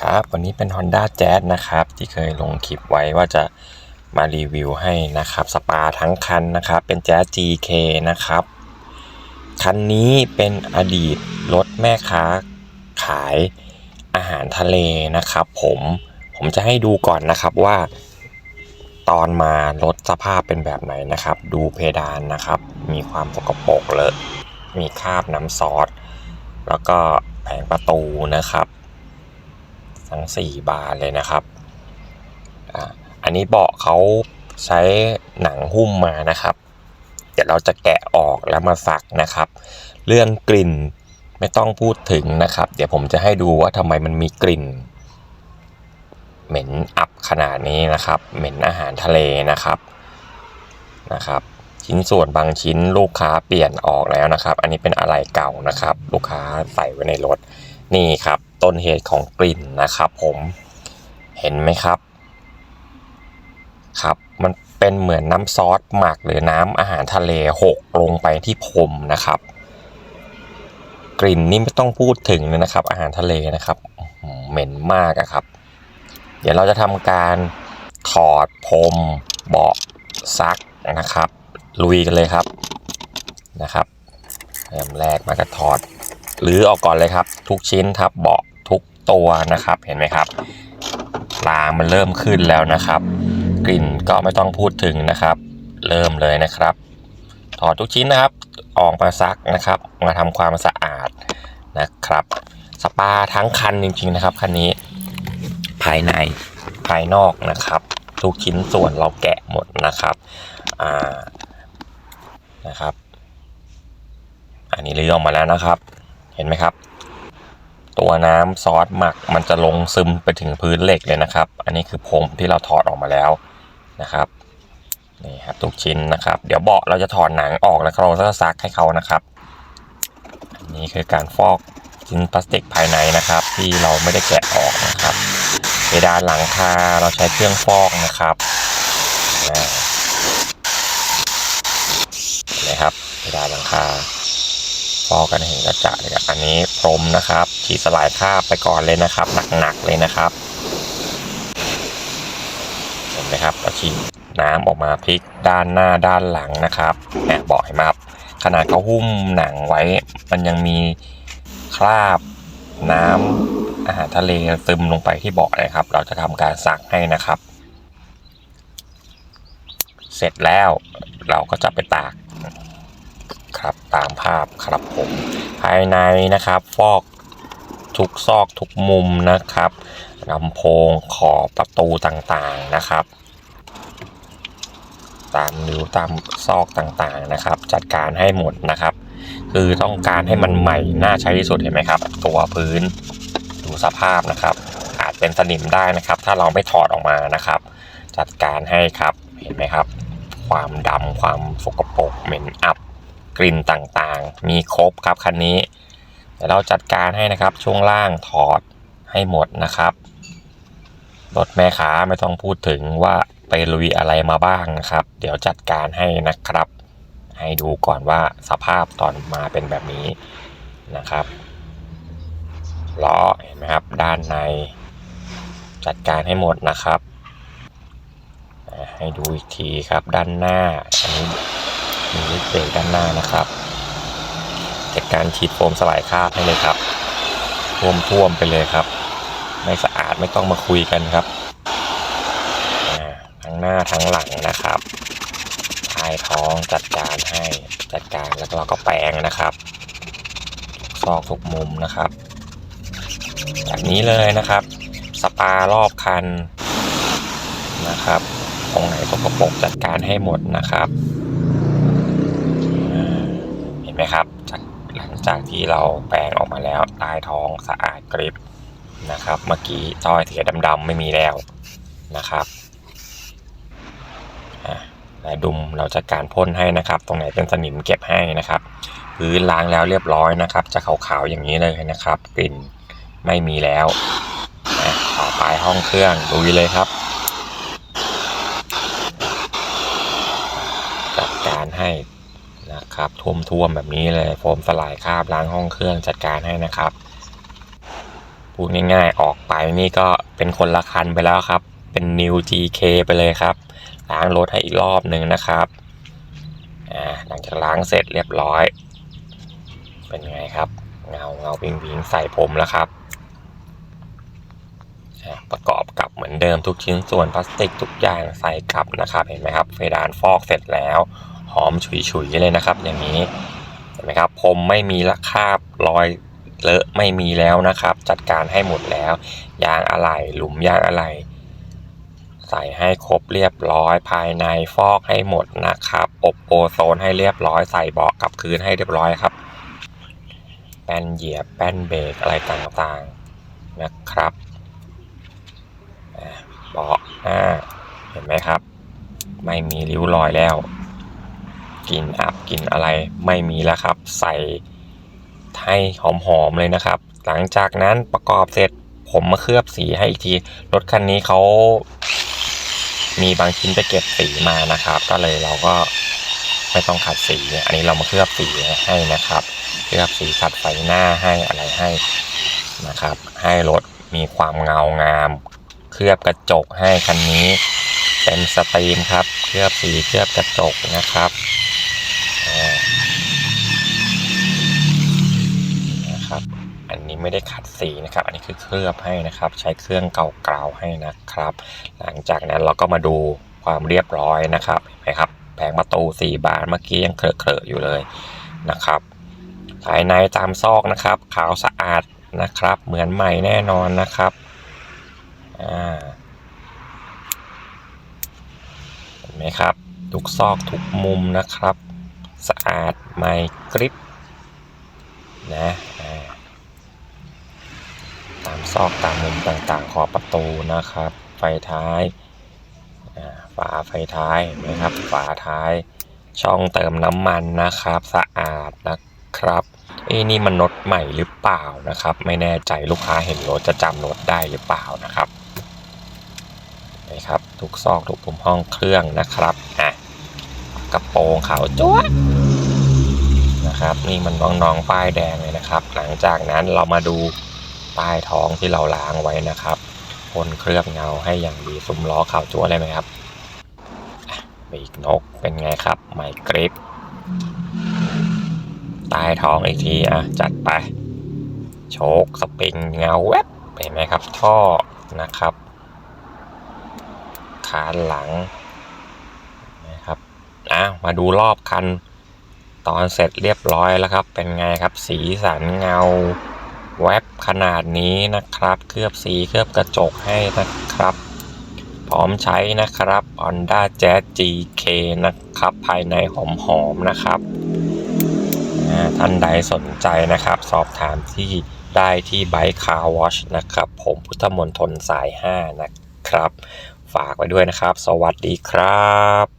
ครับวันนี้เป็น Honda Jazz นะครับ ที่เคยลงคลิปไว้ว่าจะมารีวิวให้นะครับ สปาทั้งคันนะครับ เป็น Jazz GK นะครับ คันนี้เป็นอดีตรถแม่ค้าขายอาหารทะเลนะครับ ผมผมจะให้ดูก่อนนะครับว่า ตอนมารถสภาพเป็นแบบไหนนะครับ ดูเพดานนะครับ มีความสกปรกเลอะมีคราบน้ำซอสแล้วก็แผงประตูนะครับ ทั้ง 4 บานเลยนะครับอ่าอันนี้เบาะเขาใช้หนังหุ้มมานะครับ เดี๋ยวเราจะแกะออกแล้วมาสักนะครับ เรื่องกลิ่นไม่ต้องพูดถึงนะครับ เดี๋ยวผมจะให้ดูว่าทำไมมันมีกลิ่น เหม็นอับขนาดนี้นะครับ เหม็นอาหารทะเลนะครับนะครับ ชิ้นส่วนบางชิ้นลูกค้าเปลี่ยนออกแล้วนะครับ อันนี้เป็นอะไรเก่านะครับ ลูกค้าใส่ไว้ในรถนี่ครับ ต้นเหตุของกลิ่นนะครับผมเห็นไหมครับ ครับ มันเป็นเหมือนน้ำซอสหมักหรือน้ำอาหารทะเลหกลงไปที่พรมนะครับ กลิ่นนี่ไม่ต้องพูดถึงเลยนะครับ อาหารทะเลนะครับ เหม็นมากอะครับ เดี๋ยวเราจะทำการถอดพรมเบาะซักนะครับ ลุยกันเลยครับนะครับเริ่มแรกมาก็ถอดหรือออกก่อนเลยครับ ทุกชิ้นครับเบาะ ตัวนะครับ เห็นไหมครับลางมันเริ่มขึ้นแล้วนะครับ กลิ่นก็ไม่ต้องพูดถึงนะครับ เริ่มเลยนะครับ ถอดทุกชิ้นนะครับ ออกมาซักนะครับ มาทำความสะอาดนะครับ สปาทั้งคันจริง ๆนะครับคันนี้ ภายในภายนอกนะครับ ทุกชิ้นส่วนเราแกะหมดนะครับอ่านะครับ อันนี้เลือกออกมาแล้วนะครับ เห็นไหมครับ ตัวน้ำซอสหมักมันจะลงซึมไปถึงพื้นเหล็กเลยนะครับ อันนี้คือผมที่เราถอดออกมาแล้วนะครับนี่ครับทุกชิ้นนะครับ เดี๋ยวเบาะเราจะถอดหนังออกแล้วเราจะซักให้เขานะครับอันนี้คือการฟอกชิ้นพลาสติกภายในนะครับ ที่เราไม่ได้แกะออกนะครับเพดานหลังคาเราใช้เครื่องฟอกนะครับนไหมครับเพดานหลังคาฟอกกันเห็นกระจะเลยครับอันนี้พรมนะครับ ฉีดสลายคราบไปก่อนเลยนะครับ หนักๆเลยนะครับเห็นไหมครับเราฉีดน้ำออกมาพลิกด้านหน้าด้านหลังนะครับแอบบอกให้มาครับขนาดเขาหุ้มหนังไว้ มันยังมีคราบน้ำอาหารทะเลซึมลงไปที่เบาะเลยครับ เราจะทำการซักให้นะครับ เสร็จแล้วเราก็จะไปตากครับตามภาพครับผม ภายในนะครับ ฟอก ทุกซอกทุกมุมนะครับลำโพงขอบประตูต่างๆนะครับ ตามนิ้วตามซอกต่างๆนะครับ จัดการให้หมดนะครับ คือต้องการให้มันใหม่น่าใช้ที่สุดเห็นไหมครับ ตัวพื้นดูสภาพนะครับ อาจเป็นสนิมได้นะครับ ถ้าเราไม่ถอดออกมานะครับ จัดการให้ครับเห็นไหมครับ ความดำความสกปรกเหม็นอับกลิ่นต่างๆ มีครบครับคันนี้ เดี๋ยวเราจัดการให้นะครับช่วงล่างถอดให้หมดนะครับรถแม่ค้าไม่ต้องพูดถึงว่าไปลุยอะไรมาบ้างนะครับ เดี๋ยวจัดการให้นะครับ ให้ดูก่อนว่าสภาพตอนมาเป็นแบบนี้นะครับล้อเห็นไหมครับด้านใน จัดการให้หมดนะครับ ให้ดูอีกทีครับด้านหน้าอันนี้มีลิเบรกด้านหน้านะครับ จัดการฉีดโฟมสลายคราบให้เลยครับท่วมท่วมๆไปเลยครับ ไม่สะอาดไม่ต้องมาคุยกันครับทั้งหน้าทั้งหลังนะครับท้ายท้องจัดการให้จัดการแล้วก็เราก็แปรงนะครับซอกทุกมุมนะครับแบบนี้เลยนะครับ สปารอบคันนะครับ ตรงไหนสกปรกจัดการให้หมดนะครับ เห็นไหมครับจากหลัง จากที่เราแปรงออกมาแล้วใต้ท้องสะอาดกริบนะครับ เมื่อกี้ต้อยเสียดำๆไม่มีแล้วนะครับอะและดุมเราจัดการพ่นให้นะครับ ตรงไหนเป็นสนิมเก็บให้นะครับพื้นล้างแล้วเรียบร้อยนะครับ จะขาวๆอย่างนี้เลยนะครับ กลิ่นไม่มีแล้วนะต่อไปห้องเครื่องลุยเลยครับจัดการให้ นะครับท่วมๆแบบนี้เลยโฟมสลายคราบล้างห้องเครื่องจัดการให้นะครับพูดง่ายๆออกไปนี่ก็เป็นคนละคันไปแล้วครับ เป็น New GK ไปเลยครับล้างรถให้อีกรอบหนึ่งนะครับอ่าหลังจากล้างเสร็จเรียบร้อย เป็นไงครับเงาเงาวิงวิงใส่ผมแล้วครับประกอบกับเหมือนเดิมทุกชิ้นส่วนพลาสติกทุกอย่างใส่กลับนะครับ เห็นไหมครับเพดานฟอกเสร็จแล้ว หอมฉุยๆเลยนะครับ อย่างนี้เห็นไหมครับผมไม่มีละคาบรอยเลอะไม่มีแล้วนะครับ จัดการให้หมดแล้ว ยางอะไหล่หลุมยางอะไหล่ใส่ให้ครบเรียบร้อยภายในฟอกให้หมดนะครับ อบโอโซนให้เรียบร้อยใส่เบาะกลับคืนให้เรียบร้อยครับ แป้นเหยียบแป้นเบรกอะไรต่างๆนะครับเบาะหน้าเห็นไหมครับ ไม่มีริ้วรอยแล้ว กลิ่นอับกลิ่นอะไรไม่มีแล้วครับ ใส่ให้หอมๆเลยนะครับ หลังจากนั้นประกอบเสร็จผมมาเคลือบสีให้อีกที รถคันนี้เขามีบางชิ้นไปเก็บสีมานะครับ ก็เลยเราก็ไม่ต้องขัดสี อันนี้เรามาเคลือบสีให้นะครับ เคลือบสีขัดไฟหน้าให้อะไรให้นะครับ ให้รถมีความเงางาม เคลือบกระจกให้คันนี้เป็นสตรีมครับ เคลือบสีเคลือบกระจกนะครับ นะครับ อันนี้ไม่ได้ขัดสีนะครับ อันนี้คือเคลือบให้นะครับ ใช้เครื่องเก่าๆให้นะครับ หลังจากนั้นเราก็มาดูความเรียบร้อยนะครับเห็นไหมครับแผงประตูสี่บานเมื่อกี้ยังเคลอะๆอยู่เลยนะครับภายในตามซอกนะครับ ขาวสะอาดนะครับ เหมือนใหม่แน่นอนนะครับอ่าเห็นไหมครับ ทุกซอกทุกมุมนะครับ สะอาดใหม่กริบนะตามซอกตามมุมต่างๆ ขอบประตูนะครับ ไฟท้ายฝาไฟท้ายนไหมครับ ฝาท้าย ช่องเติมน้ำมันนะครับ สะอาดนะครับเอ้นี่มันรถใหม่หรือเปล่านะครับ ไม่แน่ใจลูกค้าเห็นรถจะจำรถได้หรือเปล่านะครับนะครับ ทุกซอกทุกมุมห้องเครื่องนะครับอะ ระโปรงขาวจ้วนะครับ นี่มันน้องๆป้ายแดงเลยนะครับ หลังจากนั้นเรามาดูป้ายท้องที่เราล้างไว้นะครับพ่นเคลือบเงาให้อย่างดีซุ้มล้อขาวจ้วเลยไหมครับอะปีกนกเป็นไงครับไมกริปใต้ท้องอีกทีอะจัดไป โชคสปริงเงาแวบเห็นไหมครับ ท่อนะครับคานหลัง มาดูรอบคัน ตอนเสร็จเรียบร้อยแล้วครับ เป็นไงครับ สีสันเงา แวบขนาดนี้นะครับ เคลือบสีเคลือบกระจกให้นะครับ พร้อมใช้นะครับ Honda Jazz GK นะครับ ภายในหอมๆนะครับ ท่านใดสนใจนะครับ สอบถามที่ได้ที่ไบค์คาร์วอชนะครับ ผมพุทธมนทนสาย 5 นะครับ ฝากไว้ด้วยนะครับ สวัสดีครับ